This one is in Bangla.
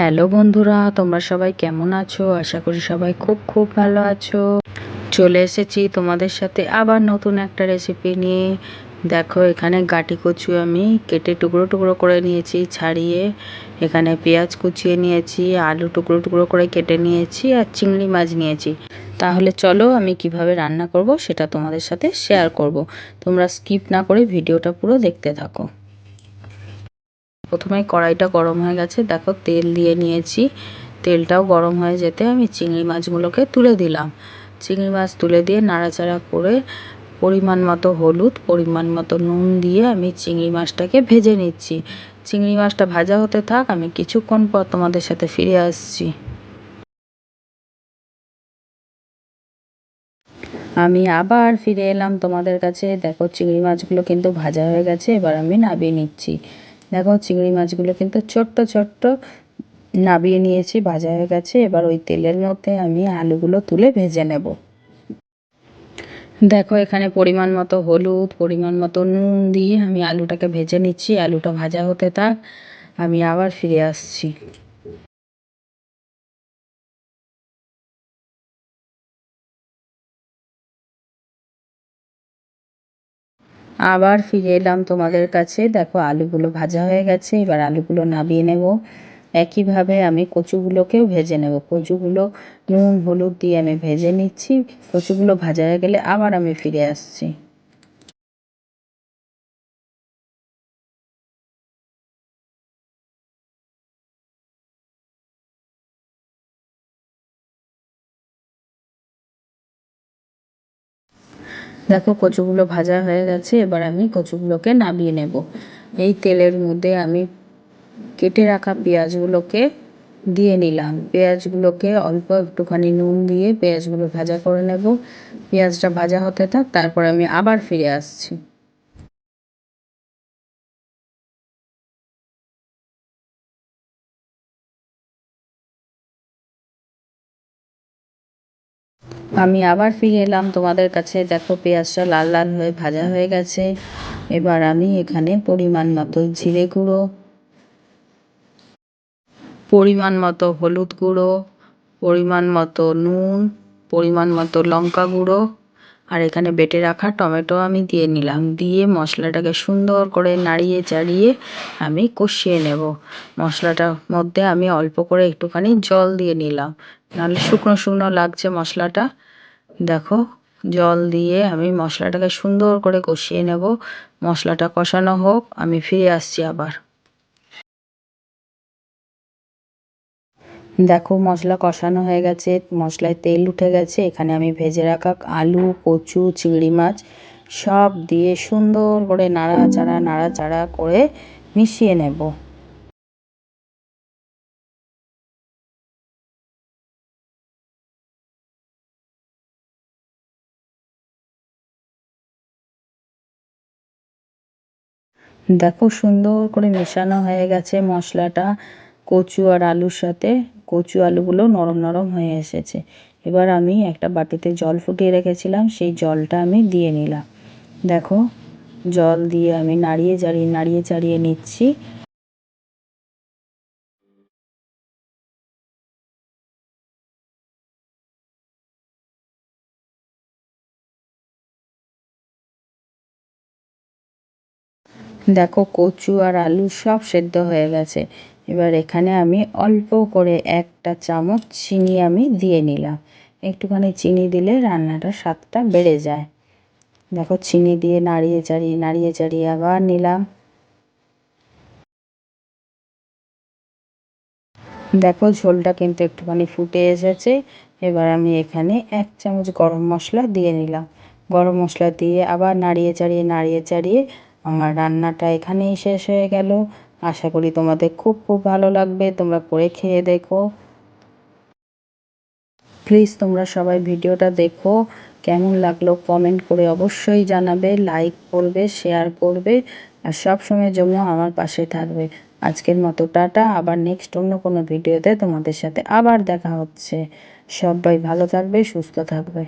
হ্যালো বন্ধুরা, তোমরা সবাই কেমন আছো? আশা করি সবাই খুব খুব ভালো আছো। চলে এসেছি তোমাদের সাথে আবার নতুন একটা রেসিপি নিয়ে। দেখো, এখানে গাটি কচু আমি কেটে টুকরো টুকরো করে নিয়েছি, ছাড়িয়ে এখানে পেঁয়াজ কুচিয়ে নিয়েছি, আলু টুকরো টুকরো করে কেটে নিয়েছি আর চিংড়ি মাছ নিয়েছি। তাহলে চলো আমি কীভাবে রান্না করব সেটা তোমাদের সাথে শেয়ার করব। তোমরা স্কিপ না করে ভিডিওটা পুরো দেখতে থাকো। প্রথমে কড়াইটা গরম হয়ে গেছে। দেখো, তেল দিয়ে নিয়েছি। তেলটাও গরম হয়ে যেতে আমি চিংড়ি মাছগুলোকে তুলে দিলাম। চিংড়ি মাছ তুলে দিয়ে নাড়াচাড়া করে পরিমাণ মতো হলুদ, পরিমাণ মতো নুন দিয়ে আমি চিংড়ি মাছটাকে ভেজে নিচ্ছি। চিংড়ি মাছটা ভাজা হতে থাক, আমি কিছুক্ষণ পর তোমাদের সাথে ফিরে আসছি। আমি আবার ফিরে এলাম তোমাদের কাছে। দেখো, চিংড়ি মাছগুলো কিন্তু ভাজা হয়ে গেছে, এবার আমি নাবিয়ে নিচ্ছি। দেখো চিংড়ি মাছগুলো কিন্তু ছোট্ট ছোট্ট নাবিয়ে নিয়েছি, ভাজা হয়ে গেছে। এবার ওই তেলের মধ্যে আমি আলুগুলো তুলে ভেজে নেব। দেখো এখানে পরিমাণ মতো হলুদ, পরিমাণ মতো নুন দিয়ে আমি আলুটাকে ভেজে নিচ্ছি। আলুটা ভাজা হতে থাক, আমি আবার ফিরে আসছি। আবার ফিরে এলাম তোমাদের কাছে। দেখো, আলুগুলো ভাজা হয়ে গেছে। এবার আলুগুলো নামিয়ে নেব। একইভাবে আমি কচুগুলোকেও ভেজে নেব। কচুগুলো নুন, হলুদ দিয়ে আমি ভেজে নিচ্ছি। কচুগুলো ভাজা হয়ে গেলে আবার আমি ফিরে আসছি। দেখো কচুগুলো ভাজা হয়ে গেছে, এবার আমি কচুগুলোকে নামিয়ে নেব। এই তেলের মধ্যে আমি কেটে রাখা পেঁয়াজগুলোকে দিয়ে নিলাম। পেঁয়াজগুলোকে অল্প একটুখানি নুন দিয়ে পেঁয়াজগুলো ভাজা করে নেব। পেঁয়াজটা ভাজা হতে থাক, তারপর আমি আবার ফিরে আসছি। আমি আবার ফিরে এলাম। তোমাদের কাছে দেখো পেঁয়াজটা লাল লাল হয়ে ভাজা হয়ে গেছে। এবার আমি এখানে পরিমাণ মতো জিরে গুঁড়ো, পরিমাণ মতো হলুদ গুঁড়ো, পরিমাণ মতো নুন, পরিমাণ মতো লঙ্কা গুঁড়ো আর এখানে বেটে রাখা টমেটো আমি দিয়ে নিলাম। দিয়ে মশলাটাকে সুন্দর করে নাড়িয়ে চাড়িয়ে আমি কষিয়ে নেব। মশলাটার মধ্যে আমি অল্প করে একটুখানি জল দিয়ে নিলাম। নাহলে শুকনো শুকনো লাগছে মশলাটা। দেখো, জল দিয়ে আমি মশলাটাকে সুন্দর করে কষিয়ে নেব। মশলাটা কষানো হোক, আমি ফিরে আসছি আবার। দেখো মশলা কষানো হয়ে গেছে, মশলায় তেল উঠে গেছে। এখানে আমি ভেজে রাখা আলু, কচু, চিংড়ি মাছ সব দিয়ে সুন্দর করে নাড়াচাড়া নাড়াচাড়া করে মিশিয়ে নেব। দেখো সুন্দর করে মেশানো হয়ে গেছে মশলাটা, কচু আর আলুর সাথে। কচু আলুগুলো নরম নরম হয়ে এসেছে। এবার আমি একটা বাটিতে জল ফুটিয়ে রেখেছিলাম, সেই জলটা আমি দিয়ে নিলাম। দেখো, জল দিয়ে আমি নাড়িয়ে চাড়িয়ে নাড়িয়ে চাড়িয়ে নিচ্ছি। দেখো কচু আর আলু সব সেদ্ধ হয়ে গেছে। এবার এখানে আমি অল্প করে একটা চামচ চিনি আমি দিয়ে নিলাম। একটুখানি চিনি দিলে রান্নাটার স্বাদটা বেড়ে যায়। দেখো চিনি দিয়ে নাড়িয়ে চাড়িয়ে নাড়িয়ে চাড়িয়ে আবার নিলাম। দেখো ঝোলটা কিন্তু একটুখানি ফুটে এসেছে। এবার আমি এখানে এক চামচ গরম মশলা দিয়ে নিলাম। গরম মশলা দিয়ে আবার নাড়িয়ে চাড়িয়ে নাড়িয়ে চাড়িয়ে আমার রান্নাটা এখানেই শেষ হয়ে গেল। আশা করি তোমাদের খুব খুব ভালো লাগবে। তোমরা করে খেয়ে দেখো। প্লিজ তোমরা সবাই ভিডিওটা দেখো। কেমন লাগল কমেন্ট করে অবশ্যই জানাবে লাইক করবে শেয়ার করবে, আর সব সময় জন্য আমার পাশে থাকবে। আজকের মতো টাটা। আবার নেক্সট অন্য কোনো ভিডিওতে তোমাদের সাথে আবার দেখা হচ্ছে। সবাই ভালো থাকবে, সুস্থ থাকবে।